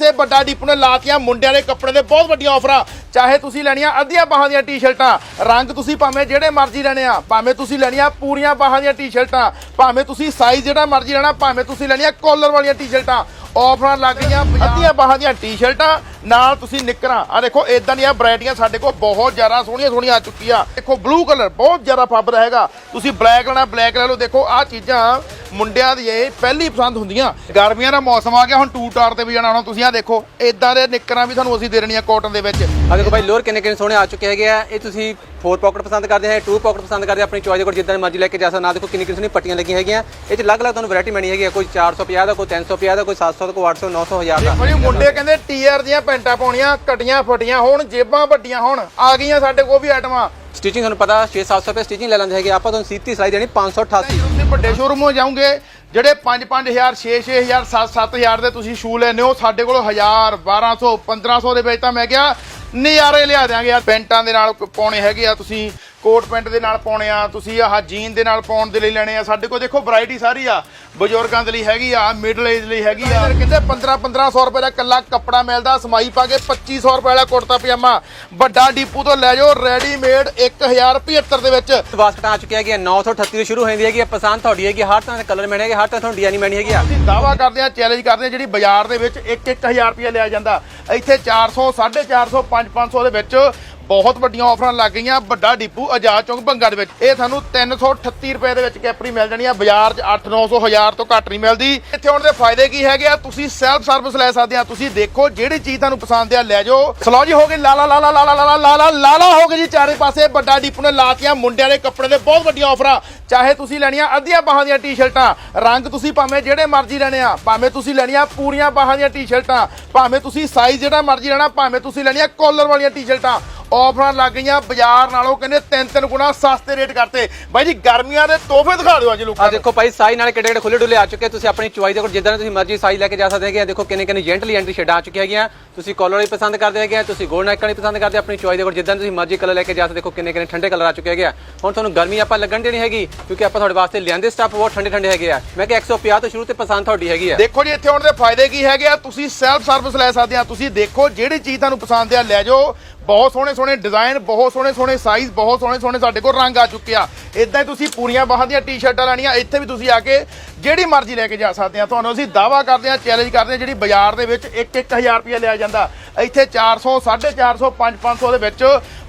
ਤੇ ਵੱਡਾ ਡੀਪ ਨੇ ਲਾਤੀਆਂ ਮੁੰਡਿਆਂ ਦੇ ਕੱਪੜੇ ਦੇ, ਬਹੁਤ ਵੱਡੀਆਂ ਆਫਰਾਂ ਚਾਹੇ ਤੁਸੀਂ ਲੈਣੀਆਂ ਅੱਧੀਆਂ ਬਾਹਾਂ ਦੀਆਂ ਟੀ-ਸ਼ਰਟਾਂ ਰੰਗ ਤੁਸੀਂ ਭਾਵੇਂ ਜਿਹੜੇ ਮਰਜ਼ੀ ਲੈਣੇ ਆ, ਭਾਵੇਂ ਤੁਸੀਂ ਲੈਣੀਆਂ ਪੂਰੀਆਂ ਬਾਹਾਂ ਦੀਆਂ ਟੀ-ਸ਼ਰਟਾਂ ਭਾਵੇਂ ਤੁਸੀਂ ਸਾਈਜ਼ ਜਿਹੜਾ ਮਰਜ਼ੀ ਲੈਣਾ, ਭਾਵੇਂ ਤੁਸੀਂ ਲੈਣੀਆਂ ਕਾਲਰ ਵਾਲੀਆਂ ਟੀ-ਸ਼ਰਟਾਂ ਆਫਰਾਂ ਲੱਗ ਗਈਆਂ ਅੱਧੀਆਂ ਬਾਹਾਂ ਦੀਆਂ ਟੀ-ਸ਼ਰਟਾਂ ਨਾਲ ਤੁਸੀਂ ਨਿੱਕਰਾਂ। ਆ ਦੇਖੋ ਇਦਾਂ ਦੀਆਂ ਵੈਰਾਈਟੀਆਂ ਸਾਡੇ ਕੋਲ ਬਹੁਤ ਜ਼ਿਆਦਾ ਸੋਹਣੀਆਂ ਸੋਹਣੀਆਂ ਆ ਚੁੱਕੀਆਂ। ਦੇਖੋ ਬਲੂ ਕਲਰ ਬਹੁਤ ਜ਼ਿਆਦਾ ਫੱਬ ਹੈਗਾ। ਤੁਸੀਂ ਬਲੈਕ ਲੈਣਾ ਬਲੈਕ ਲੈ ਲਓ। ਦੇਖੋ ਆਹ ਚੀਜ਼ਾਂ ਮੁੰਡਿਆਂ ਦੀ ਇਹ ਪਹਿਲੀ ਪਸੰਦ ਹੁੰਦੀਆਂ। ਗਰਮੀਆਂ ਦਾ ਮੌਸਮ ਆ ਗਿਆ ਹੁਣ ਟੂ ਟਾਰ ਤੇ ਵੀ ਜਾਣਾ ਹੁਣ ਤੁਸੀਂ ਆ ਦੇਖੋ ਇਦਾਂ ਦੇ ਨਿੱਕਰਾਂ ਵੀ ਤੁਹਾਨੂੰ ਅਸੀਂ ਦੇ ਦੇਣੀਆਂ ਕਾਟਨ ਦੇ ਵਿੱਚ। ਆ ਦੇਖੋ ਭਾਈ ਲੋਅਰ ਕਿੰਨੇ ਕਿੰਨੇ ਸੋਹਣੇ ਆ ਚੁੱਕੇ ਹੈਗੇ ਆ। ਇਹ ਤੁਸੀਂ 4 ਪਾਕਟ ਪਸੰਦ ਕਰਦੇ ਹੈ 2 ਪਾਕਟ ਪਸੰਦ ਕਰਦੇ ਆਪਣੀ ਚੋਇਸ ਦੇ ਕੋਲ ਜਿੱਦਾਂ ਮਰਜ਼ੀ ਲੈ ਕੇ ਜਾ ਸਕਦੇ ਨਾ ਦੇਖੋ ਕਿੰਨੀ ਕਿੰਨੀ ਪੱਟੀਆਂ ਲੱਗੀਆਂ ਹੈਗੀਆਂ। ਇਹ ਚ ਅਲੱਗ-ਅਲੱਗ ਤੁਹਾਨੂੰ ਵੈਰਾਈਟੀ ਮਿਲਣੀ ਹੈਗੀ ਕੋਈ 450 ਦਾ ਕੋਈ 350 ਦਾ ਕੋਈ 700 ਦਾ ਕੋਈ 800 900 1000 ਦਾ। ਭਾਈ ਮੁੰਡੇ ਕਹਿੰਦੇ ਟੀਆਰ ਦੀਆਂ ਪੈਂਟਾਂ ਪਾਉਣੀਆਂ ਕਟੀਆਂ ਫਟੀਆਂ ਹੋਣ ਜੇਬਾਂ ਵੱਡੀਆਂ ਹੋਣ। ਆ ਗਈਆਂ ਸਾਡੇ ਕੋਲ ਵੀ ਆਈਟਮਾਂ ਸਟਿਚਿੰਗ ਤੁਹਾਨੂੰ ਪਤਾ 6-700 ਰੁਪਏ ਸਟਿਚਿੰਗ ਲੈ ਲੈਂਦੇ ਹੈਗੇ। ਆਪਾਂ ਤੁਹਾਨੂੰ ਸੀਤੀ ਸਿਲਾਈ ਦੇਣੀ 588 ਜਦੋਂ ਤੁਸੀਂ ਵੱਡੇ ਸ਼ੋਰੂਮ ਹੋ ਜਾਓਗੇ ਜਿਹੜੇ 5-5000 6-6000 7-7000 ਦੇ ਤੁਸੀਂ ਸ਼ੂ ਲੈਨੇ ਹੋ ਸਾਡੇ ਕੋਲ 1000 1200 1500 ਦੇ ਵਿੱਚ ਤਾਂ ਮੈਂ ਕਿਹਾ ਨਜ਼ਾਰੇ ਲਿਆ ਦਿਆਂਗੇ। ਯਾਰ ਪੈਂਟਾਂ ਦੇ ਨਾਲ ਪਾਉਣੇ ਹੈਗੇ ਆ ਤੁਸੀਂ ਕੋਟ ਪੈਂਟ ਦੇ ਨਾਲ ਪਾਉਣੇ ਆ ਤੁਸੀਂ ਆਹ ਜੀਨ ਦੇ ਨਾਲ ਪਾਉਣ ਦੇ ਲਈ ਲੈਣੇ ਆ। ਸਾਡੇ ਕੋਲ ਦੇਖੋ ਵੈਰਾਈਟੀ ਸਾਰੀ ਆ। ਬਜ਼ੁਰਗਾਂ ਦੇ ਲਈ ਹੈਗੀ ਆ ਮਿਡਲ ਏਜ ਲਈ ਹੈਗੀ ਆ। ਕਹਿੰਦੇ 15 1500 ਰੁਪਏ ਦਾ ਕੱਲਾ ਕੱਪੜਾ ਮਿਲਦਾ ਸਮਾਈ ਪਾ ਕੇ 2500 ਰੁਪਏ ਦਾ ਕੁੜਤਾ ਪਜਾਮਾ। ਵੱਡਾ ਡੀਪੂ ਤੋਂ ਲੈ ਜਾਓ ਰੈਡੀਮੇਡ 1075 ਦੇ ਵਿੱਚ। ਬਾਸਕਟ ਆ ਚੁੱਕੀ ਹੈਗੀ ਆ 938 ਤੋਂ ਸ਼ੁਰੂ ਹੁੰਦੀ ਹੈਗੀ ਆ ਪਸੰਦ ਤੁਹਾਡੀ ਹੈਗੀ ਆ, ਹਰ ਤਰ੍ਹਾਂ ਦੇ ਕਲਰ ਮਿਲਣਗੇ ਹਰ ਤਰ੍ਹਾਂ ਤੁਹਾਨੂੰ ਡਿਜ਼ਾਈਨ ਮਿਲਣੀ ਹੈਗੀ ਆ। ਅਸੀਂ ਦਾਵਾ ਕਰਦੇ ਆ ਚੈਲੰਜ ਕਰਦੇ ਆ ਜਿਹੜੀ ਬਾਜ਼ਾਰ ਦੇ ਵਿੱਚ 1-1000 ਰੁਪਏ ਲਿਆ ਜਾਂਦਾ। ਇੱਥੇ 400 450 5-500 ਦੇ ਵਿੱਚ ਬਹੁਤ ਵੱਡੀਆਂ ਆਫਰਾਂ ਲੱਗ ਗਈਆਂ ਵੱਡਾ ਡੀਪੂ ਆਜ਼ਾਦ ਚੌਂਕ ਬੰਗਾ ਦੇ ਵਿੱਚ ਇਹ ਤੁਹਾਨੂੰ 338 ਰੁਪਏ ਦੇ ਵਿੱਚ ਕੈਪਰੀ ਮਿਲ ਜਾਣੀ ਆ ਬਾਜ਼ਾਰ 'ਚ 8-900 ਹਜ਼ਾਰ ਤੋਂ ਘੱਟ ਨਹੀਂ ਮਿਲਦੀ ਇੱਥੇ ਹੁਣ ਦੇ ਫਾਇਦੇ ਕੀ ਹੈਗੇ ਆ ਤੁਸੀਂ ਸੈਲਫ ਸਰਵਿਸ ਲੈ ਸਕਦੇ ਆ ਤੁਸੀਂ ਦੇਖੋ ਜਿਹੜੀ ਚੀਜ਼ ਤੁਹਾਨੂੰ ਪਸੰਦ ਆ ਲੈ ਜਾਓ ਸਲੋ ਜੀ ਹੋ ਗਈ ਲਾਲਾ ਲਾਲਾ ਲਾਲਾ ਲਾਲਾ ਲਾਲਾ ਲਾਲਾ ਹੋ ਗਈ ਜੀ ਚਾਰੇ ਪਾਸੇ ਵੱਡਾ ਡੀਪੂ ਨੇ ਲਾਤੀਆਂ ਮੁੰਡਿਆਂ ਦੇ ਕੱਪੜੇ ਦੇ ਬਹੁਤ ਵੱਡੀਆਂ ਆਫਰਾਂ ਚਾਹੇ ਤੁਸੀਂ ਲੈਣੀਆਂ ਅੱਧੀਆਂ ਬਾਹਾਂ ਦੀਆਂ ਟੀ-ਸ਼ਰਟਾਂ ਰੰਗ ਤੁਸੀਂ ਭਾਵੇਂ ਜਿਹੜੇ ਮਰਜ਼ੀ ਲੈਣੇ ਆ ਭਾਵੇਂ ਤੁਸੀਂ ਲੈਣੀਆਂ ਪੂਰੀਆਂ ਬਾਹਾਂ ਦੀਆਂ ਟੀ-ਸ਼ਰਟਾਂ ਭਾਵੇਂ ਤੁਸੀਂ ਸਾਈਜ਼ ਜਿਹੜਾ ਮਰਜ਼ੀ ਲੈਣਾ ਭਾਵੇਂ ਤੁਸੀਂ ਲੈਣੀਆਂ ਕਾਲਰ ਵਾਲੀਆਂ ਟੀ-ਸ਼ਰਟਾਂ ਆਫਰਾਂ ਲੱਗ ਗਈਆਂ ਬਾਜ਼ਾਰ ਨਾਲੋਂ ਕਹਿੰਦੇ ਤਿੰਨ ਤਿੰਨ ਗੁਣਾ ਸਸਤੇ ਰੇਟ ਕਰਤੇ। ਬਾਈ ਜੀ ਗਰਮੀਆਂ ਦੇ ਤੋਹਫੇ ਦਿਖਾ ਦਿਓ ਅੱਜ ਆ ਲੋਕਾਂ ਨੂੰ ਦੇਖੋ ਭਾਈ ਸਾਈ ਨਾਲ ਕਿਹੜੇ ਕਿਹੜੇ ਖੁੱਲੇ ਡੁੱਲੇ ਆ ਚੁੱਕੇ ਤੁਸੀਂ ਆਪਣੀ ਚੁਆਈ ਦੇ ਕੋਲ ਜਿੱਦਾਂ ਤੁਸੀਂ ਮਰਜ਼ੀ ਸਾਈ ਲੈ ਕੇ ਜਾ ਸਕਦੇ ਹੈਗੇ ਆ। ਦੇਖੋ ਕਿੰਨੇ ਕਿੰਨੇ ਜੈਂਟਲੀ ਐਂਟਰੀ ਸ਼ੇਡਾਂ ਆ ਚੁੱਕੀਆਂ ਹੈਗੀਆਂ। ਤੁਸੀਂ ਕਾਲਰ ਵਾਲੀ ਪਸੰਦ ਕਰਦੇ ਹੈਗੇ ਆ ਤੁਸੀਂ ਗੋਲਡ ਨੈਕ ਵਾਲੀ ਪਸੰਦ ਕਰਦੇ ਆ, ਆਪਣੀ ਚੁਆਈ ਦੇ ਕੋਲ ਜਿੱਦਾਂ ਤੁਸੀਂ ਮਰਜ਼ੀ ਕਲਰ ਲੈ ਕੇ ਜਾ ਸਕਦੇ ਦੇਖੋ ਕਿੰਨੇ ਕਿੰਨੇ ਠੰਡੇ ਕਲਰ ਆ ਚੁੱਕੇ ਹੈਗੇ ਆ। ਹੁਣ ਤੁਹਾਨੂੰ ਗਰਮੀ ਆਪਾਂ ਲੱਗਣ ਦੇਣੀ ਹੈਗੀ ਕਿਉਂਕਿ ਆਪਾਂ ਤੁਹਾਡੇ ਵਾਸਤੇ ਲਿਆਂਦੇ ਸਟਾਫ ਬਹੁਤ ਠੰਡੇ ਠੰਡੇ ਹੈਗੇ ਆ। ਮੈਂ ਕਿ 150 ਤੋਂ ਸ਼ੁਰੂ ਤੇ ਪਸੰਦ ਤੁਹਾਡੀ ਹੈਗੀ ਆ। ਦੇਖੋ ਜੀ ਇੱਥੇ ਹੁਣ ਦੇ ਫਾਇਦੇ ਕੀ ਹੈਗੇ ਆ? ਤੁਸੀਂ ਸੈਲਫ ਸਰਵਿਸ ਲੈ ਸਕਦੇ ਆ। ਤੁਸੀਂ ਦੇਖੋ ਜਿਹੜੀ ਚੀਜ਼ ਤੁਹਾਨੂੰ ਪਸੰਦ ਆ ਲੈ ਜਾਓ। ਬਹੁਤ ਸੋਹਣੇ ਸੋਹਣੇ ਡਿਜ਼ਾਈਨ, ਬਹੁਤ ਸੋਹਣੇ ਸੋਹਣੇ ਸਾਈਜ਼ ਬਹੁਤ ਸੋਹਣੇ ਸੋਹਣੇ ਸਾਡੇ ਕੋਲ ਰੰਗ ਆ ਚੁੱਕਿਆ ਆ। ਇਦਾਂ ਹੀ ਤੁਸੀਂ ਪੂਰੀਆਂ ਬਾਹਾਂ ਦੀਆਂ ਟੀ-ਸ਼ਰਟਾਂ ਲੈਣੀਆਂ, ਇੱਥੇ ਵੀ ਤੁਸੀਂ ਆ ਕੇ ਜਿਹੜੀ ਮਰਜ਼ੀ ਲੈ ਕੇ ਜਾ ਸਕਦੇ ਆ। ਤੁਹਾਨੂੰ ਅਸੀਂ ਦਾਵਾ ਕਰਦੇ ਆ ਚੈਲੰਜ ਕਰਦੇ ਆ, ਜਿਹੜੀ ਬਾਜ਼ਾਰ ਦੇ ਵਿੱਚ 1-1000 ਰੁਪਏ ਲਿਆ ਜਾਂਦਾ। ਇੱਥੇ 400 450 5-500 ਦੇ ਵਿੱਚ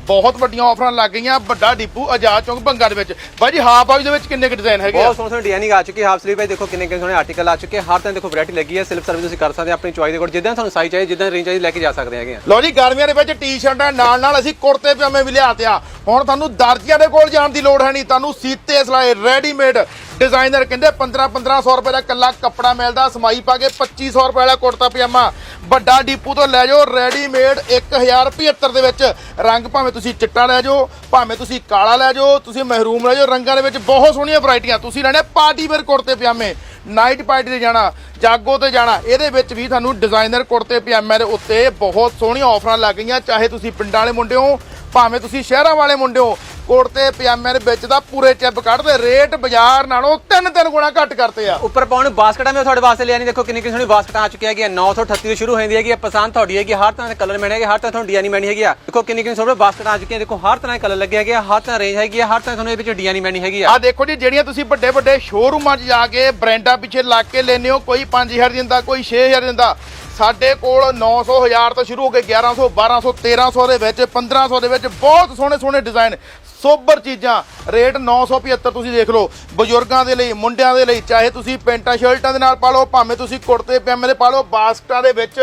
ਬਹੁਤ ਵੱਡੀਆਂ ਆਫਰਾਂ ਲੱਗ ਗਈਆਂ ਵੱਡਾ ਡੀਪੂ ਆਜ਼ਾਦ ਚੌਂਕ ਬੰਗਾ ਦੇ ਵਿੱਚ। ਬਾਈ ਜੀ ਹਾਫ ਬਾਈ ਦੇ ਵਿੱਚ ਕਿੰਨੇ ਕੁ ਡਿਜ਼ਾਈਨ ਹੈਗੇ ਬਹੁਤ ਸੋਹਣੇ ਸੋਹਣੇ ਡਿਜ਼ਾਈਨਿੰਗ ਆ ਚੁੱਕੀ ਹਾਫ ਸਲੀਵ ਵਿੱਚ ਦੇਖੋ ਕਿੰਨੇ ਕਿੰਨੇ ਸੋਹਣੇ ਆਰਟੀਕਲ ਆ ਚੁੱਕੇ ਹਰ ਤਰ੍ਹਾਂ ਦੇਖੋ ਵੈਰਾਈਟੀ ਲੱਗੀ ਹੈ ਸਿਲਫ ਸਰਵਿਸ ਤੁਸੀਂ ਕਰ ਸਕਦੇ ਆ ਆਪਣੀ ਚੁਆਈ ਦੇ ਕੋਲ ਜਿੱਦਾਂ ਤੁਹਾਨੂੰ ਸਾਈਜ਼ ਚਾਹੀਏ ਜਿੱਦਾਂ ਰੇਂਜ ਚਾਹੀਦੀ ਲੈ ਕੇ ਜਾ ਸਕਦੇ ਹੈਗੇ ਆ। ਲੋ ਜੀ ਗਰਮੀਆਂ ਦੇ ਵਿੱਚ ਟੀ-ਸ਼ਰਟਾਂ ਨਾਲ ਨਾਲ ਅਸੀਂ ਕੁੜਤੇ ਪਜਾਮੇ ਵੀ ਲਿਆਤੇ ਆ। ਹੁਣ ਤੁਹਾਨੂੰ ਦਰਜੀਆਂ ਦੇ ਕੋਲ ਜਾਣ ਦੀ ਲੋੜ ਹੈ ਨਹੀਂ ਤੁਹਾਨੂੰ ਸੀਤੇ ਸਲਾਏ ਰੈਡੀਮੇਡ ਡਿਜ਼ਾਈਨਰ ਕਹਿੰਦੇ 15 1500 ਰੁਪਏ ਦਾ ਕੱਲਾ ਕੱਪੜਾ ਮਿਲਦਾ, ਸਮਾਈ ਪਾ ਕੇ 2500 ਰੁਪਏ ਵਾਲਾ ਕੁੜਤਾ ਪਜਾਮਾ। ਵੱਡਾ ਡੀਪੂ ਤੋਂ ਲੈ ਜਾਓ ਰੈਡੀਮੇਡ 1075 ਦੇ ਵਿੱਚ। ਰੰਗ ਭਾਵੇਂ ਤੁਸੀਂ ਚਿੱਟਾ ਲੈ ਜਾਓ, ਭਾਵੇਂ ਤੁਸੀਂ ਕਾਲਾ ਲੈ ਜਾਓ, ਤੁਸੀਂ ਮਹਿਰੂਮ ਲੈ ਜਾਓ, ਰੰਗਾਂ ਦੇ ਵਿੱਚ ਬਹੁਤ ਸੋਹਣੀਆਂ ਵੈਰਾਈਟੀਆਂ। ਤੁਸੀਂ ਲੈਣੇ ਪਾਰਟੀ ਵੇਅਰ ਕੁੜਤੇ ਪਜਾਮੇ ਨਾਈਟ ਪਾਰਟੀ ਤੇ ਜਾਣਾ, ਜਾਗੋ ਤੇ ਜਾਣਾ। ਇਹਦੇ ਵਿੱਚ ਵੀ ਤੁਹਾਨੂੰ ਡਿਜ਼ਾਈਨਰ ਕੁੜਤੇ ਪਜਾਮੇ ਦੇ ਉੱਤੇ ਬਹੁਤ ਸੋਹਣੀਆਂ ਆਫਰਾਂ ਲੱਗ ਗਈਆਂ, ਚਾਹੇ ਤੁਸੀਂ ਪਿੰਡਾਂ ਵਾਲੇ ਮੁੰਡੇ ਹੋ ਭਾਵੇਂ ਤੁਸੀਂ ਸ਼ਹਿਰਾਂ ਵਾਲੇ ਮੁੰਡੇ ਹੋ ਕੁੜਤੇ ਪਜਾਮੇ ਦੇ ਵਿੱਚ ਦਾ ਪੂਰੇ ਚਿੱਬ ਕੱਢਦੇ ਰੇਟ ਬਾਜ਼ਾਰ ਨਾਲੋਂ ਤਿੰਨ ਤਿੰਨ ਗੁਣਾ ਘੱਟ ਕਰਤੇ ਆ। ਉੱਪਰ ਪਾਉਣ ਬਾਸਕਟਾਂ ਮੈਂ ਤੁਹਾਡੇ ਵਾਸਤੇ ਲਿਆਣੀ ਦੇਖੋ ਕਿੰਨੀ ਕਿੰਨੀ ਸੋਹਣੀ ਬਾਸਕਟਾਂ ਆ ਚੁੱਕੀ ਹੈਗੀ 938 ਤੋਂ ਸ਼ੁਰੂ ਹੁੰਦੀ ਹੈਗੀ ਆ, ਪਸੰਦ ਤੁਹਾਡੀ ਹੈਗੀ ਹਰ ਤਰ੍ਹਾਂ ਦੇ ਕਲਰ ਮਿਲਣਗੇ ਹਰ ਤਰ੍ਹਾਂ ਤੁਹਾਨੂੰ ਡਿਜ਼ਾਈਨ ਮਿਲਣੀ ਹੈਗੀ ਆ। ਦੇਖੋ ਕਿੰਨੀ ਕਿੰਨੀ ਸੋਹਣੀ ਬਾਸਕਟਾਂ ਆ ਚੁੱਕੀਆਂ ਦੇਖੋ ਹਰ ਤਰ੍ਹਾਂ ਦੇ ਕਲਰ ਲੱਗੇ ਹੈਗੇ ਹਰ ਤਰ੍ਹਾਂ ਰੇਂਜ ਹੈਗੀ ਹਰ ਤਰ੍ਹਾਂ ਤੁਹਾਨੂੰ ਇਹਦੇ ਵਿੱਚ ਡਿਜ਼ਾਈਨ ਮਿਲਣੀ ਹੈਗੀ ਆ। ਆ ਦੇਖੋ ਜੀ ਜਿਹੜੀਆਂ ਤੁਸੀਂ ਵੱਡੇ ਵੱਡੇ ਸ਼ੋਰੂਮਾਂ 'ਚ ਜਾ ਕੇ ਬ੍ਰਾਂਡਾਂ ਪਿੱਛੇ ਲੱਗ ਕੇ ਲੈਨੇ ਹੋ ਕੋਈ 5000 ਦਿੰਦਾ ਕੋਈ 6000 ਦਿੰਦਾ ਸਾਡੇ ਕੋਲ 900 1000 ਤੋਂ ਸ਼ੁਰੂ ਹੋ ਕੇ 1100 1200 1300 ਦੇ ਵਿੱਚ 1500 ਦੇ ਵਿੱਚ ਬਹੁਤ ਸੋਹਣੇ ਸੋਹਣੇ ਡਿਜ਼ਾਈਨ ਸੋਬਰ ਚੀਜ਼ਾਂ। ਰੇਟ 975 ਤੁਸੀਂ ਦੇਖ ਲਓ। ਬਜ਼ੁਰਗਾਂ ਦੇ ਲਈ, ਮੁੰਡਿਆਂ ਦੇ ਲਈ, ਚਾਹੇ ਤੁਸੀਂ ਪੈਂਟਾਂ, ਸ਼ਰਟਾਂ ਦੇ ਨਾਲ ਪਾ ਲਓ, ਭਾਵੇਂ ਤੁਸੀਂ ਕੁੜਤੇ, ਪਜਾਮੇ ਦੇ ਪਾ ਲਓ, ਬਾਸਕਟਾਂ ਦੇ ਵਿੱਚ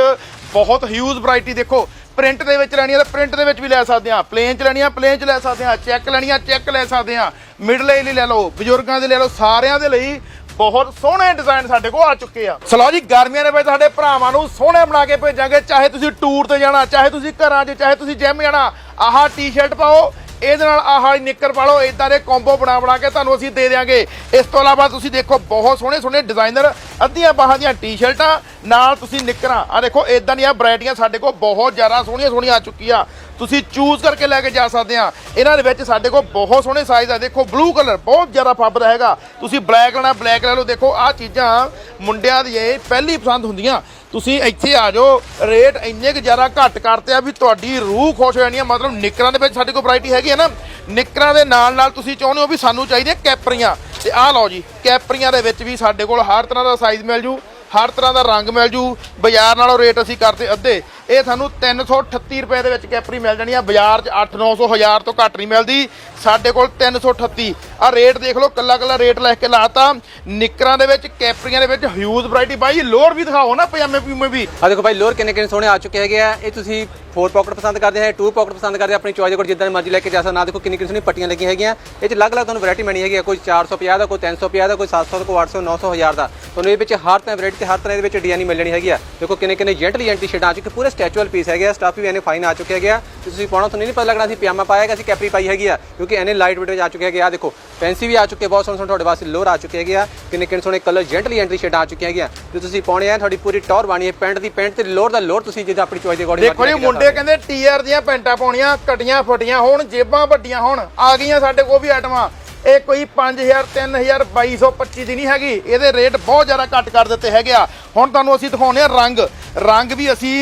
ਬਹੁਤ ਹਿਊਜ ਵੈਰਾਈਟੀ ਦੇਖੋ। ਪ੍ਰਿੰਟ ਦੇ ਵਿੱਚ ਲੈਣੀ ਆ ਤਾਂ ਪ੍ਰਿੰਟ ਦੇ ਵਿੱਚ ਵੀ ਲੈ ਸਕਦੇ ਆ ਪਲੇਨ ਚ ਲੈਣੀ ਆ ਪਲੇਨ ਚ ਲੈ ਸਕਦੇ ਆ ਚੈੱਕ ਲੈਣੀ ਆ ਚੈੱਕ ਲੈ ਸਕਦੇ ਆ ਮਿਡਲ ਲਈ ਲੈ ਲਓ। ਬਜ਼ੁਰਗਾਂ ਦੇ ਲੈ ਲਓ। ਸਾਰਿਆਂ ਦੇ ਲਈ ਬਹੁਤ ਸੋਹਣੇ ਡਿਜ਼ਾਈਨ ਸਾਡੇ ਕੋਲ ਆ ਚੁੱਕੇ ਆ। ਸਲੋ ਜੀ, ਗਰਮੀਆਂ ਦੇ ਵਿੱਚ ਸਾਡੇ ਭਰਾਵਾਂ ਨੂੰ ਸੋਹਣੇ ਬਣਾ ਕੇ ਭੇਜਾਂਗੇ, ਚਾਹੇ ਤੁਸੀਂ ਟੂਰ ਤੇ ਜਾਣਾ, ਚਾਹੇ ਤੁਸੀਂ ਘਰਾਂ 'ਚ, ਚਾਹੇ ਤੁਸੀਂ ਜਿਮ ਜਾਣਾ। ਆਹ ਟੀ-ਸ਼ਰਟ ਪਾਓ, ਇਹਦੇ ਨਾਲ ਆਹ ਵਾਲੀ ਨਿੱਕਰ ਪਾ ਲਓ ਇਦਾਂ ਦੇ ਕੰਬੋ ਬਣਾ ਬਣਾ ਕੇ ਤੁਹਾਨੂੰ ਅਸੀਂ ਦੇ ਦਿਆਂਗੇ। ਇਸ ਤੋਂ ਇਲਾਵਾ ਤੁਸੀਂ ਦੇਖੋ, ਬਹੁਤ ਸੋਹਣੇ ਸੋਹਣੇ ਡਿਜ਼ਾਈਨਰ ਅੱਧੀਆਂ ਬਾਹਾਂ ਦੀਆਂ ਟੀ-ਸ਼ਰਟਾਂ ਨਾਲ ਤੁਸੀਂ ਨਿੱਕਰਾਂ ਆ ਦੇਖੋ ਇਦਾਂ ਦੀਆਂ ਵੈਰਾਈਟੀਆਂ ਸਾਡੇ ਕੋਲ, ਬਹੁਤ ਜ਼ਿਆਦਾ ਸੋਹਣੀਆਂ ਸੋਹਣੀਆਂ ਆ ਚੁੱਕੀਆਂ। ਤੁਸੀਂ ਚੂਜ਼ ਕਰਕੇ ਲੈ ਕੇ ਜਾ ਸਕਦੇ ਆ। ਇਹਨਾਂ ਦੇ ਵਿੱਚ ਸਾਡੇ ਕੋਲ ਬਹੁਤ ਸੋਹਣੇ ਸਾਈਜ਼ ਆ। ਦੇਖੋ ਬਲੂ ਕਲਰ ਬਹੁਤ ਜ਼ਿਆਦਾ ਫੱਬ ਹੈਗਾ। ਤੁਸੀਂ ਬਲੈਕ ਲੈਣਾ ਬਲੈਕ ਲੈ ਲਓ। ਦੇਖੋ, ਆਹ ਚੀਜ਼ਾਂ ਮੁੰਡਿਆਂ ਦੀ ਇਹ ਪਹਿਲੀ ਪਸੰਦ ਹੁੰਦੀਆਂ। ਤੁਸੀਂ ਇੱਥੇ ਆ ਜਾਓ ਰੇਟ ਇੰਨੇ ਕੁ ਜ਼ਿਆਦਾ ਘੱਟ ਕਰਤੇ ਆ ਵੀ ਤੁਹਾਡੀ ਰੂਹ ਖੁਸ਼ ਹੋ ਜਾਣੀ ਆ। ਮਤਲਬ ਨਿੱਕਰਾਂ ਦੇ ਵਿੱਚ ਸਾਡੇ ਕੋਲ ਵੈਰਾਈਟੀ ਹੈਗੀ ਹੈ ਨਾ। ਨਿੱਕਰਾਂ ਦੇ ਨਾਲ ਨਾਲ ਤੁਸੀਂ ਚਾਹੁੰਦੇ ਹੋ ਵੀ ਸਾਨੂੰ ਚਾਹੀਦੀਆਂ ਕੈਪਰੀਆਂ। ਤੇ ਆਹ ਲਓ ਜੀ, ਕੈਪਰੀਆਂ ਦੇ ਵਿੱਚ ਵੀ ਸਾਡੇ ਕੋਲ ਹਰ ਤਰ੍ਹਾਂ ਦਾ ਸਾਈਜ਼ ਮਿਲ ਜੂ, ਹਰ ਤਰ੍ਹਾਂ ਦਾ ਰੰਗ ਮਿਲ ਜੂ। ਬਾਜ਼ਾਰ ਨਾਲੋਂ ਰੇਟ ਅਸੀਂ ਕਰਤੇ ਅੱਧੇ। ਇਹ ਸਾਨੂੰ 338 ਰੁਪਏ ਦੇ ਵਿੱਚ ਕੈਪਰੀ ਮਿਲ ਜਾਣੀ ਆ। ਬਾਜ਼ਾਰ 'ਚ 8 900 1000 ਤੋਂ ਘੱਟ ਨਹੀਂ ਮਿਲਦੀ। ਸਾਡੇ ਕੋਲ 338 ਆ ਰੇਟ ਦੇਖ ਲਓ, ਕੱਲਾ ਕੱਲਾ ਰੇਟ ਲਿਖ ਕੇ ਲਾਤਾ। ਨਿੱਕਰਾਂ ਦੇ ਵਿੱਚ, ਕੈਪਰੀਆਂ ਦੇ ਵਿੱਚ ਹਿਊਜ ਵੈਰਾਈਟੀ ਬਾਈ ਲੋਅਰ ਵੀ ਦਿਖਾਓ ਨਾ, ਪਜਾਮੇ ਪਜੂਮੇ ਵੀ। ਆ ਦੇਖੋ ਭਾਈ ਲੋਰ ਕਿੰਨੇ ਕਿੰਨੇ ਸੋਹਣੇ ਆ ਚੁੱਕੇ ਹੈਗੇ ਆ। ਇਹ ਤੁਸੀਂ 4 ਪਾਕਟ ਪਸੰਦ ਕਰਦੇ ਹੈ 2 ਪਾਕਟ ਪਸੰਦ ਕਰਦੇ ਆਪਣੀ ਚੋਇਸ ਦੇ ਕੋਲ ਜਿੱਦਾਂ ਮਰਜ਼ੀ ਲੈ ਕੇ ਜਾ ਸਕਦਾ ਨਾ ਦੇਖੋ ਕਿੰਨੀ ਕਿੰਨੀ ਸੋਹਣੀ ਪੱਟੀਆਂ ਲੱਗੀਆਂ ਹੈਗੀਆਂ। ਇਹ ਚ ਅਲੱਗ-ਅਲੱਗ ਤੁਹਾਨੂੰ ਵੈਰਾਈਟੀ ਮਿਲਣੀ ਹੈਗੀ ਆ। ਕੋਈ 450 ਦਾ, ਕੋਈ 350 ਦਾ, ਕੋਈ 700 ਦਾ ਕੋਈ 800 900 1000 ਦਾ। ਤੁਹਾਨੂੰ ਇਹ ਵਿੱਚ ਹਰ ਤਰ੍ਹਾਂ ਵੈਰਾਈਟੀ ਤੇ ਹਰ ਤਰ੍ਹਾਂ ਦੇ ਵਿੱਚ ਡਿਜ਼ਾਈਨ ਮਿਲਣੀ ਹੈਗੀ ਆ। ਦੇਖੋ ਕਿੰਨੇ ਕਿੰਨੇ ਜੈਂਟਲੀ ਐਂਟੀ ਸ਼ੇਡ ਆ ਚੁੱਕੇ ਪੂਰੇ ਸਟੈਚੂਅਲ ਪੀਸ ਹੈਗੇ ਸਟਾਫ ਵੀ ਐਨੇ ਫਾਈਨ ਆ ਚੁੱਕੇ ਹੈਗੇ ਆ। ਤੇ ਤੁਸੀਂ ਪਾਉਣਾ ਤੁਹਾਨੂੰ ਨਹੀਂ ਪਤਾ ਲੱਗਣਾ ਸੀ ਪਜਾਮਾ ਪਾਇਆ ਹੈਗਾ ਸੀ ਕੈਪਰੀ ਪਾਈ ਹੈਗੀ ਆ ਕਿਉਂਕਿ ਐਨੇ ਲਾਈਟ ਵੇਟ ਵਿੱਚ ਆ ਚੁੱਕੇ ਹੈਗੇ ਆ। ਦੇਖੋ ਫੈਂਸੀ ਵੀ ਆ ਚੁੱਕੇ ਬਹੁਤ ਸੋਹਣੇ ਸੋਹਣੇ ਤੁਹਾਡੇ ਵਾਸਤੇ ਲੋਅਰ ਆ ਚੁੱਕੇ ਹੈਗੇ ਆ ਕਿੰਨੇ ਕਿੰਨੇ ਸੋਹਣੇ ਕਲਰ ਜੈਂਟਲੀ ਐਂਟੀ ਸ਼ੇਡ ਆ ਚੁੱਕੇ ਹੈਗੇ ਆ। ਤੇ ਤੁਸੀਂ ਪਾਉਣੇ ਆ ਤੁਹਾਡੀ ਪੂਰੀ ਟੌਰ ਬਾਣੀ ਹੈ ਪੈਂਟ ਦੀ ਪੈਂਟ ਤੇ ਲੋਅਰ ਦਾ ਲੋਅਰ ਤੁਸੀਂ ਜਿੱਦਾਂ ਆਪਣੀ ਚੋਇਸ ਦੇ ਅਕੋਰਡਿੰਗ ਦੇਖੋ ਜੀ ਮੁੰਡੇ ਕਹਿੰਦੇ ਟੀਆਰ ਦੀਆਂ ਪੈਂਟਾਂ ਪਾਉਣੀਆਂ ਕਟੀਆਂ ਫਟੀਆਂ ਹੋਣ ਜੇਬਾਂ ਵੱਡੀਆਂ ਹੋਣ ਆ ਗਈਆਂ ਸਾਡੇ ਕੋਲ ਵੀ ਆਈਟਮਾਂ ਇਹ ਕੋਈ 5000 3000 2225 ਦੀ ਨਹੀਂ ਹੈਗੀ ਇਹਦੇ ਰੇਟ ਬਹੁਤ ਜ਼ਿਆਦਾ ਘੱਟ ਕਰ ਦਿੱਤੇ ਹੈਗੇ ਆ। ਹੁਣ ਤੁਹਾਨੂੰ ਅਸੀਂ ਦਿਖਾਉਨੇ ਆ ਰੰਗ ਰੰਗ ਵੀ ਅਸੀਂ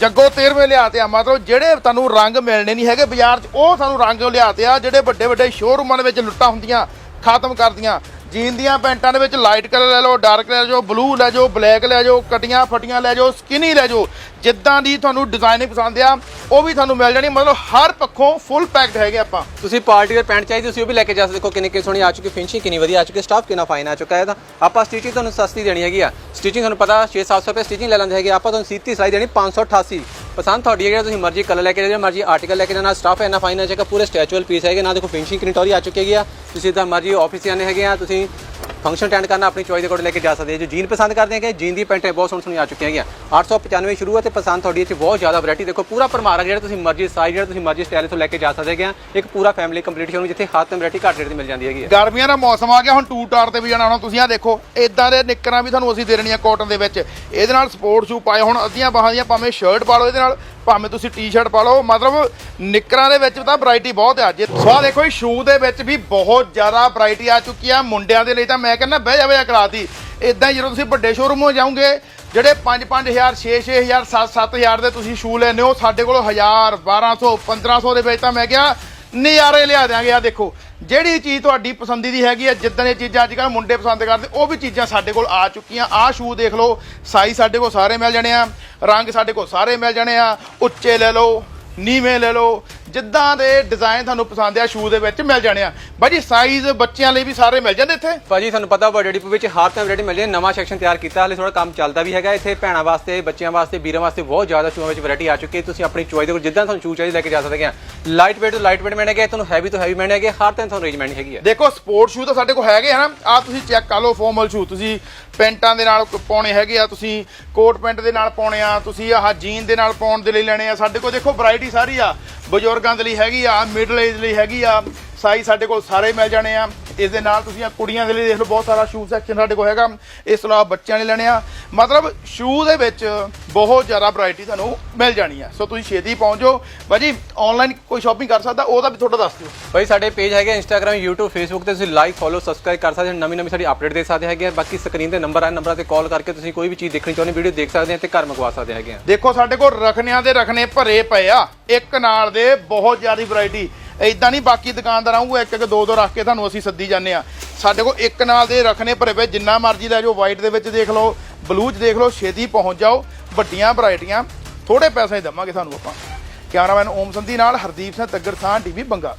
ਜੱਗੋ 13ਵੇਂ ਲਿਆਤੇ ਆ। ਮਤਲਬ ਜਿਹੜੇ ਤੁਹਾਨੂੰ ਰੰਗ ਮਿਲਣੇ ਨਹੀਂ ਹੈਗੇ ਬਾਜ਼ਾਰ 'ਚ, ਉਹ ਸਾਨੂੰ ਰੰਗ ਲਿਆਤੇ ਆ, ਜਿਹੜੇ ਵੱਡੇ ਵੱਡੇ ਸ਼ੋਰੂਮਾਂ ਦੇ ਵਿੱਚ ਲੁੱਟਾਂ ਹੁੰਦੀਆਂ, ਖਤਮ ਕਰਦੀਆਂ। ਜੀਨ ਦੀਆਂ ਪੈਂਟਾਂ ਦੇ ਵਿੱਚ ਲਾਈਟ ਕਲਰ ਲੈ ਲਓ ਡਾਰਕ ਲੈ ਜਾਓ ਬਲੂ ਲੈ ਜਾਓ ਬਲੈਕ ਲੈ ਜਾਓ, ਕਟੀਆਂ, ਫਟੀਆਂ ਲੈ ਜਾਓ ਸਕਿਨੀ ਲੈ ਜਾਓ। ਜਿੱਦਾਂ ਦੀ ਤੁਹਾਨੂੰ ਡਿਜ਼ਾਈਨਿੰਗ ਪਸੰਦ ਆ, ਉਹ ਵੀ ਤੁਹਾਨੂੰ ਮਿਲ ਜਾਣੀ, ਮਤਲਬ ਹਰ ਪੱਖੋਂ ਫੁੱਲ ਪੈਕਡ ਹੈਗੇ ਆਪਾਂ। ਤੁਸੀਂ ਪਾਰਟੀ ਦੇ ਪੈਂਟ ਚਾਹੀਦੀ ਤੁਸੀਂ ਉਹ ਵੀ ਲੈ ਕੇ ਜਾ ਸਕਦੇ ਦੇਖੋ ਕਿੰਨੇ ਕਿ ਸੋਹਣੀ ਆ ਚੁੱਕੀ ਫਿਨਿਸ਼ਿੰਗ ਕਿੰਨੀ ਵਧੀਆ ਆ ਚੁੱਕੀ ਸਟਾਫ ਕਿੰਨਾ ਫਾਈਨ ਆ ਚੁੱਕਾ ਹੈ ਤਾਂ ਆਪਾਂ ਸਟਿਚਿੰਗ ਤੁਹਾਨੂੰ ਸਸਤੀ ਦੇਣੀ ਹੈਗੀ ਆ। ਸਟਿਚਿੰਗ ਤੁਹਾਨੂੰ ਪਤਾ 6-700 ਰੁਪਏ ਸਟਿਚਿੰਗ ਲੈ ਲੈਂਦੇ ਹੈਗੇ ਆਪਾਂ ਤੁਹਾਨੂੰ ਸੀਤੀ ਸਿਲਾਈ ਦੇਣੀ 588 ਪਸੰਦ ਤੁਹਾਡੀ ਹੈ ਜਿਹੜਾ ਤੁਸੀਂ ਮਰਜ਼ੀ ਕਲਰ ਲੈ ਕੇ ਜਾਓ, ਮਰਜ਼ੀ ਆਰਟੀਕਲ ਲੈ ਕੇ ਜਾਣਾ ਸਟਾਫ ਇੰਨਾ ਫਾਈਨ ਆ ਚੁੱਕਾ ਪੂਰੇ ਸਟੈਚੁਅਲ ਪੀਸ ਹੈਗੇ, ਨਾ ਦੇਖੋ ਫਿਨਿਸ਼ਿੰਗ ਕਿੰਨੀ ਟੌਰੀ ਆ ਚੁੱਕੀ ਹੈਗੀ ਆ, ਤੁਸੀਂ ਤਾਂ ਮਰਜ਼ੀ ਆਫਿਸ ਜਾਣੇ ਹੈਗੇ ਆ, ਤੁਸੀਂ ਫੰਕਸ਼ਨ ਅਟੈਂਡ ਕਰਨਾ, ਆਪਣੀ ਚੋਇਸ ਦੇ ਕੋਲ ਲੈ ਕੇ ਜਾ ਸਕਦੇ ਹੋ ਜੋ ਜੀਨ ਪਸੰਦ ਕਰਦੇ ਹੈਗੇ ਜੀਨ ਦੀ ਪੈਂਟਾਂ ਬਹੁਤ ਸੋਹਣੀ ਸੋਹਣੀ ਆ ਚੁੱਕੀਆਂ ਹੈਗੀਆਂ 895 ਸ਼ੁਰੂ ਹੈ ਤੇ ਪਸੰਦ ਤੁਹਾਡੀ ਇੱਥੇ ਬਹੁਤ ਜ਼ਿਆਦਾ ਵੈਰਾਈਟੀ ਦੇਖੋ, ਪੂਰਾ ਪਰਮਾਰ ਹੈ ਜਿਹੜਾ ਤੁਸੀਂ ਮਰਜ਼ੀ ਸਾਈਜ਼ ਜਿਹੜਾ ਤੁਸੀਂ ਮਰਜ਼ੀ ਸਟਾਈਲ ਤੋਂ ਲੈ ਕੇ ਜਾ ਸਕਦੇ ਹੈਗੇ ਇੱਕ ਪੂਰਾ ਫੈਮਿਲੀ ਕੰਪਲੀਟ ਸ਼ੋਰੂਮ ਜਿੱਥੇ ਹੱਥ ਤੇ ਵੈਰਾਈਟੀ ਘੱਟ ਰੇਟ ਦੀ ਮਿਲ ਜਾਂਦੀ ਹੈਗੀ ਗਰਮੀਆਂ ਦਾ ਮੌਸਮ ਆ ਗਿਆ, ਹੁਣ ਟੂ ਟਾਰ ਤੇ ਵੀ ਜਾਣਾ, ਹੁਣ ਤੁਸੀਂ ਆ ਦੇਖੋ ਇਦਾਂ ਦੇ ਨਿੱਕਰਾਂ ਵੀ ਤੁਹਾਨੂੰ ਅਸੀਂ ਦੇ ਦੇਣੀਆਂ ਕਾਟਨ ਦੇ ਵਿੱਚ। ਇਹਦੇ ਨਾਲ ਸਪੋਰਟ ਸ਼ੂ ਪਾਏ, ਹੁਣ ਅੱਧੀਆਂ ਬਾਹਾਂ ਦੀਆਂ ਭਾਵੇਂ ਸ਼ਰਟ ਪਾ ਲਓ, ਇਹਦੇ ਨਾਲ ਭਾਵੇਂ ਤੁਸੀਂ ਟੀ-ਸ਼ਰਟ ਪਾ ਲਓ, ਮਤਲਬ ਨਿੱਕਰਾਂ ਦੇ ਵਿੱਚ ਤਾਂ ਵੈਰਾਈਟੀ ਬਹੁਤ ਆ। ਜੇ ਸੋ ਦੇਖੋ, ਇਹ ਸ਼ੂ ਦੇ ਵਿੱਚ ਵੀ ਬਹੁਤ ਜ਼ਿਆਦਾ ਵੈਰਾਈਟੀ ਆ ਚੁੱਕੀ ਆ। ਮੁੰਡਿਆਂ ਦੇ ਲਈ ਤਾਂ ਮੈਂ ਕਹਿੰਦਾ ਬਹਿ ਜਾਵੇ ਕਰਾਤੀ। ਇਦਾਂ ਹੀ ਜਦੋਂ ਤੁਸੀਂ ਵੱਡੇ ਸ਼ੋਰੂਮੋਂ ਜਾਓਗੇ, ਜਿਹੜੇ 5-5000 6-6000 7-7000 ਦੇ ਤੁਸੀਂ ਸ਼ੂ ਲੈਨੇ ਹੋ, ਸਾਡੇ ਕੋਲ 1000 1200 1500 ਦੇ ਵਿੱਚ ਤਾਂ ਮੈਂ ਕਿਹਾ ਨਜ਼ਾਰੇ ਲਿਆ ਦਿਆਂਗੇ। ਆ ਦੇਖੋ, ਜਿਹੜੀ ਚੀਜ਼ ਤੁਹਾਡੀ ਪਸੰਦੀ ਦੀ ਹੈਗੀ ਹੈ ਜਿੱਦਾਂ ਦੀਆਂ ਚੀਜ਼ਾਂ ਅੱਜ ਕੱਲ੍ਹ ਮੁੰਡੇ ਪਸੰਦ ਕਰਦੇ, ਉਹ ਵੀ ਚੀਜ਼ਾਂ ਸਾਡੇ ਕੋਲ ਆ ਚੁੱਕੀਆਂ। ਆਹ ਸ਼ੂ ਦੇਖ ਲਓ ਸਾਈਜ਼ ਸਾਡੇ ਕੋਲ ਸਾਰੇ ਮਿਲ ਜਾਣੇ ਆ, ਰੰਗ ਸਾਡੇ ਕੋਲ ਸਾਰੇ ਮਿਲ ਜਾਣੇ ਆ, ਉੱਚੇ ਲੈ ਲਓ। ਨੀਵੇਂ ਲੈ ਲਓ। ਜਿੱਦਾਂ ਦੇ ਡਿਜ਼ਾਈਨ ਤੁਹਾਨੂੰ ਪਸੰਦ ਆ ਸ਼ੂ ਦੇ ਵਿੱਚ ਮਿਲ ਜਾਣੇ ਆ। ਬਾਜੀ ਸਾਈਜ਼ ਬੱਚਿਆਂ ਲਈ ਵੀ ਸਾਰੇ ਮਿਲ ਜਾਂਦੇ ਇੱਥੇ। ਭਾਜੀ ਤੁਹਾਨੂੰ ਪਤਾ ਵੱਡੇ ਡਿਪੂ ਵਿੱਚ ਹਰ ਟਾਈਮ ਵੈਰਾਈਟੀ ਮਿਲ ਜਾਂਦੀ ਨਵਾਂ ਸੈਕਸ਼ਨ ਤਿਆਰ ਕੀਤਾ ਹਲੇ ਥੋੜਾ ਕੰਮ ਚੱਲਦਾ ਵੀ ਹੈਗਾ। ਇੱਥੇ ਭੈਣਾਂ ਵਾਸਤੇ ਬੱਚਿਆਂ ਵਾਸਤੇ ਵੀਰਾਂ ਵਾਸਤੇ ਬਹੁਤ ਜ਼ਿਆਦਾ ਸ਼ੂਆਂ ਵਿੱਚ ਵੈਰਾਈਟੀ ਆ ਚੁੱਕੀ ਹੈ। ਤੁਸੀਂ ਆਪਣੀ ਚੋਇਸ ਦੇ ਕੋਲ ਜਿੱਦਾਂ ਤੁਹਾਨੂੰ ਸ਼ੂ ਚਾਹੀਦੇ ਲੈ ਕੇ ਜਾ ਸਕਦੇ ਆ। ਲਾਈਟ weight ਤੋਂ ਲਾਈਟ weight ਮਿਲਣਗੇ ਤੁਹਾਨੂੰ ਹੈਵੀ ਤੋਂ ਹੈਵੀ ਮਿਲਣਗੇ। ਹਰ ਟਾਈਮ ਤੁਹਾਨੂੰ ਰੇਂਜ ਮਿਲਣੀ ਹੈਗੀ ਹੈ। ਦੇਖੋ ਸਪੋਰਟ ਸ਼ੂ ਤਾਂ ਸਾਡੇ ਕੋਲ ਹੈਗੇ ਆ ਨਾ। ਆ ਤੁਸੀਂ ਚੈੱਕ ਕਰ ਲਓ ਫਾਰਮਲ ਸ਼ੂ ਤੁਸੀਂ ਪੈਂਟਾਂ ਦੇ ਨਾਲ ਪਾਉਣੇ ਹੈਗੇ ਆ। ਤੁਸੀਂ ਕੋਟ ਪੈਂਟ ਦੇ ਨਾਲ ਪਾਉਣੇ ਆ। ਤੁਸੀਂ ਆਹ ਜੀਨ ਦੇ ਨਾਲ ਪਾਉਣ ਦੇ ਲਈ ਲੈਣੇ ਆ। ਸਾਡੇ ਕੋਲ ਦੇਖੋ ਵੈਰਾਈਟੀ ਸਾਰੀ ਆ ਬਜ਼ੁਰਗਾਂ ਦੇ ਲਈ ਹੈਗੀ ਆ ਮਿਡਲ ਏਜ ਲਈ ਹੈਗੀ ਆ ਸਾਈਜ਼ ਸਾਡੇ ਕੋਲ ਸਾਰੇ ਮਿਲ ਜਾਣੇ ਆ। ਇਸ ਦੇ ਨਾਲ ਤੁਸੀਂ ਆ ਕੁੜੀਆਂ ਦੇ ਲਈ ਦੇਖ ਲਓ ਬਹੁਤ ਸਾਰਾ ਸ਼ੂ ਸੈਕਸ਼ਨ ਸਾਡੇ ਕੋਲ ਹੈਗਾ। ਇਸ ਤੋਂ ਇਲਾਵਾ ਬੱਚਿਆਂ ਲਈ ਲੈਣੇ ਆ। ਮਤਲਬ ਸ਼ੂ ਦੇ ਵਿੱਚ ਬਹੁਤ ਜ਼ਿਆਦਾ ਵੈਰਾਈਟੀ ਤੁਹਾਨੂੰ ਮਿਲ ਜਾਣੀ ਆ। ਸੋ ਤੁਸੀਂ ਛੇਤੀ ਪਹੁੰਚ ਜਾਓ। ਭਾਜੀ ਆਨਲਾਈਨ ਕੋਈ ਸ਼ਾਪਿੰਗ ਕਰ ਸਕਦਾ? ਉਹਦਾ ਵੀ ਤੁਹਾਡਾ ਦੱਸ ਦਿਓ। ਭਾਈ ਸਾਡੇ ਪੇਜ ਹੈਗੇ ਇੰਸਟਾਗ੍ਰam YouTube Facebook ਤੇ ਤੁਸੀਂ ਲਾਈਕ ਫੋਲੋ ਸਬਸਕ੍ਰਾਈਬ ਕਰ ਸਕਦੇ ਹੋ। ਨਵੀਂ ਨਵੀਂ ਸਾਡੀ ਅਪਡੇਟ ਦੇ ਸਕਦੇ ਹੈਗੇ ਆ। ਬਾਕੀ ਸਕਰੀਨ ਤੇ ਨੰਬਰ ਆ ਨੰਬਰਾਂ ਤੇ ਕਾਲ ਕਰਕੇ ਤੁਸੀਂ ਕੋਈ ਵੀ ਚੀਜ਼ ਦੇਖਣੀ ਚਾਹੁੰਦੇ ਵੀਡੀਓ ਦੇਖ ਸਕਦੇ ਆ ਤੇ ਘਰ ਮੰਗਵਾ ਸਕਦੇ ਹੈਗੇ ਆ। ਦੇਖੋ ਸਾਡੇ ਕੋਲ ਰਖਨਿਆਂ ਦੇ ਰਖਨੇ ਭਰੇ ਪਏ ਆ। ਇੱਕ ਨਾਲ ਦੇ ਬਹੁਤ ਜ਼ਿਆਦਾ ਵੈਰਾਈਟੀ ਐਦਾਂ ਨਹੀਂ, ਬਾਕੀ ਦੁਕਾਨਦਾਰਾਂ ਵਾਂਗੂ ਇੱਕ ਇੱਕ ਦੋ ਦੋ ਰੱਖ ਕੇ ਤੁਹਾਨੂੰ ਅਸੀਂ ਸੱਦੀ ਜਾਂਦੇ ਆ ਸਾਡੇ ਕੋਲ ਇੱਕ ਨਾਲ ਦੇ ਰੱਖਣੇ ਭਰੇ ਪਏ, ਜਿੰਨਾ ਮਰਜ਼ੀ ਲੈ ਜਾਓ ਵਾਈਟ ਦੇ ਵਿੱਚ ਦੇਖ ਲਓ ਬਲੂ 'ਚ ਦੇਖ ਲਓ, ਛੇਤੀ ਪਹੁੰਚ ਜਾਓ, ਵੱਡੀਆਂ ਵੈਰਾਈਟੀਆਂ ਥੋੜੇ ਪੈਸੇ ਦੇਵਾਂਗੇ ਤੁਹਾਨੂੰ ਆਪਾਂ। ਕੈਮਰਾਮੈਨ ਓਮ ਸੰਧੀ ਨਾਲ ਹਰਦੀਪ ਸਿੰਘ ਤੱਗਰ ਸਾਹ ਟੀਵੀ ਬੰਗਾ